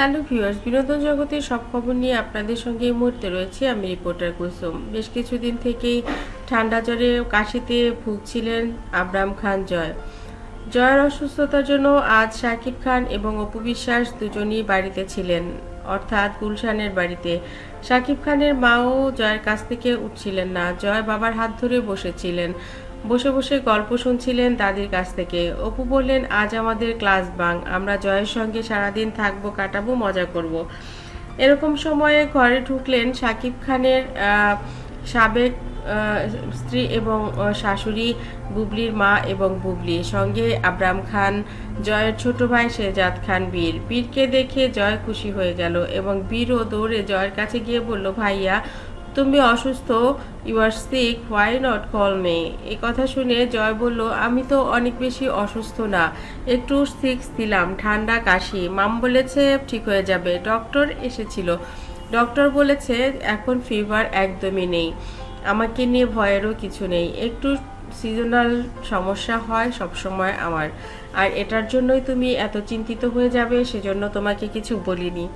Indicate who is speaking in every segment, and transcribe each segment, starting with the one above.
Speaker 1: Hello viewers, বিনোদন জগতের সব খবর নিয়ে আপনাদের সঙ্গে এই মুহূর্তে রয়েছে আমি রিপোর্টার কুসুম। বেশ কিছুদিন থেকেই ঠান্ডা জ্বরে কাশিতে ভুগছিলেন আবরাম খান জয়। জয়ের অসুস্থতার জন্য আজ শাকিব খান এবং অপু বিশ্বাস দুজনই বাড়িতে ছিলেন, অর্থাৎ গুলশানের বাড়িতে। শাকিব খানের মাও জয়ের কাছ থেকে উঠছিলেন না, জয় বাবার হাত ধরে বসেছিলেন। বসে বসে গল্প শুনছিলেন দাদির কাছ থেকে। অপু বললেন, আজ আমাদের ক্লাস বাং, আমরা জয়ের সঙ্গে সারাদিন থাকব, কাটাবো, মজা করব। এরকম সময়ে ঘরে ঢুকলেন শাকিব খানের সাবেক স্ত্রী এবং শাশুড়ি, বুবলির মা এবং বুবলি। সঙ্গে আবরাম খান, জয়ের ছোট ভাই শেজাদ খান, বীর। বীরকে দেখে জয় খুশি হয়ে গেল এবং বীরও দৌড়ে জয়ের কাছে গিয়ে বলল, ভাইয়া, তুমি অসুস্থ you are sick why not call me এই কথা শুনে জয় বলল, আমি তো অনেক বেশি অসুস্থ না, একটু সিক্স দিলাম ঠান্ডা, কাশি। মাম বলেছে, ঠিক হয়ে যাবে। ডক্টর এসেছিল। ডক্টর বলেছে, এখন ফিভার একদমই নেই। আমাকে নিয়ে ভয়েরও কিছু নেই। একটু সিজনাল সমস্যা হয় সব সময় আমার। আর এটার জন্যই তুমি এত চিন্তিত হয়ে যাবে, সেজন্য তোমাকে কিছু বলিনি।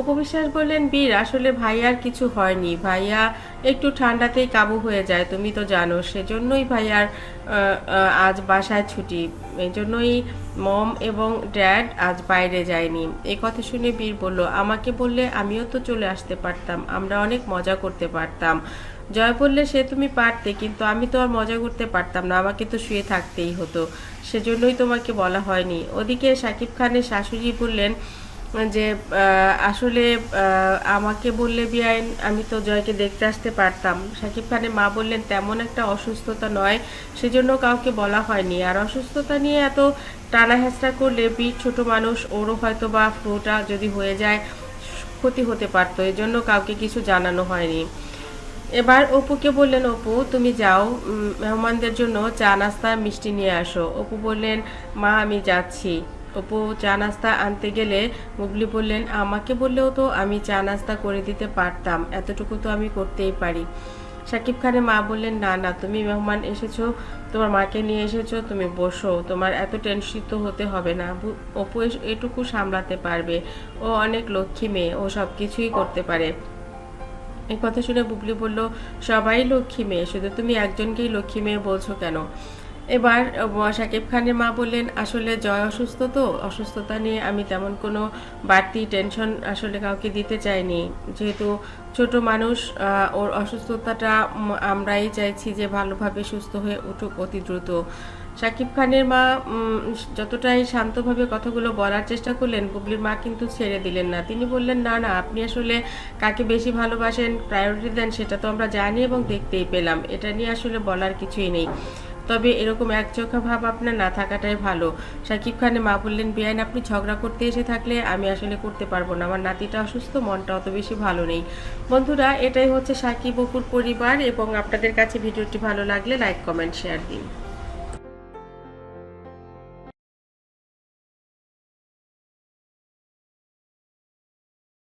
Speaker 1: অপবিশ্বাস বললেন, বীর, আসলে ভাইয়ার কিছু হয়নি। ভাইয়া একটু ঠান্ডাতেই কাবু হয়ে যায়, তুমি তো জানো। সেজন্যই ভাইয়ার আজ বাসায় ছুটি। এই জন্যই মম এবং ড্যাড আজ বাইরে যায়নি। এই কথা শুনে বীর বলল, আমাকে বললে আমিও তো চলে আসতে পারতাম। আমরা অনেক মজা করতে পারতাম। জয় বললে, সে তুমি পারতে, কিন্তু আমি তো আর মজা করতে পারতাম না। আমাকে তো শুয়ে থাকতেই হতো। সেজন্যই তোমাকে বলা হয়নি। ওদিকে শাকিব খানের শাশুড়ি বললেন যে আসলে আমাকে বললে বিআইন আমি তো জয়কে দেখতে আসতে পারতাম। শাকিব খানের মা বললেন, তেমন একটা অসুস্থতা নয়। সেজন্য কাউকে বলা হয়নি। আর অসুস্থতা নিয়ে এত টানা হেঁচড়া করলে বীর ছোট মানুষ, ওরও হয়তো বা ফ্লুটা যদি হয়ে যায়, ক্ষতি হতে পারতো। এই জন্য কাউকে কিছু জানানো হয়নি। এবার অপুকে বললেন, অপু, তুমি যাও। মেহমানদের জন্য চা, নাস্তা, মিষ্টি নিয়ে আসো। অপু বললেন, মা, আমি যাচ্ছি। অপু চা নাস্তা আনতে গেলে মুবলি বললেন, আমাকে বললেও তো আমি চা নাস্তা করে দিতে পারতাম, এতটুকু তো আমি করতেই পারি। শাকিব খানের মা বললেন, না না, তুমি মেহমান এসেছ, তোমার মাকে নিয়ে এসেছ, তুমি বসো, তোমার এত টেনশিত হতে হবে না। অপু এটুকু সামলাতে পারবে। ও অনেক লক্ষ্মী মেয়ে, ও সব কিছুই করতে পারে। এই কথা শুনে বুবলি বলল, সবাই লক্ষ্মী মেয়ে, শুধু তুমি একজনকেই লক্ষ্মী মেয়ে বলছো কেন? এবার শাকিব খানের মা বললেন, আসলে জয় অসুস্থ তো? অসুস্থতা নিয়ে আমি তেমন কোনো বাড়তি টেনশন আসলে কাউকে দিতে চাইনি। যেহেতু ছোট মানুষ ওর অসুস্থতাটা আমরাই চাইছি যে ভালোভাবে সুস্থ হয়ে উঠুক অতি দ্রুত। শাকিব খানের মা যতটাই শান্তভাবে কথাগুলো বলার চেষ্টা করলেন, বুবলির মা কিন্তু ছেড়ে দিলেন না। তিনি বললেন, না না, আপনি আসলে কাকে বেশি ভালোবাসেন প্রায়োরিটি দেন, সেটা তো আমরা জানি এবং দেখতেই পেলাম। এটা নিয়ে আসলে বলার কিছুই নেই। তবে এরকম একচোখা ভাব আপনার না থাকাটাই ভালো। সাকিব খানের মা বললেন, বেআইন আপনি ঝগড়া করতে এসে থাকলে আমি আসলে করতে পারব না। আমার নাতিটা অসুস্থ, মনটা অত বেশি ভালো নেই। বন্ধুরা, এটাই হচ্ছে সাকিব অপুর পরিবার এবং আপনাদের কাছে ভিডিওটি ভালো লাগলে লাইক, কমেন্ট, শেয়ার দিন।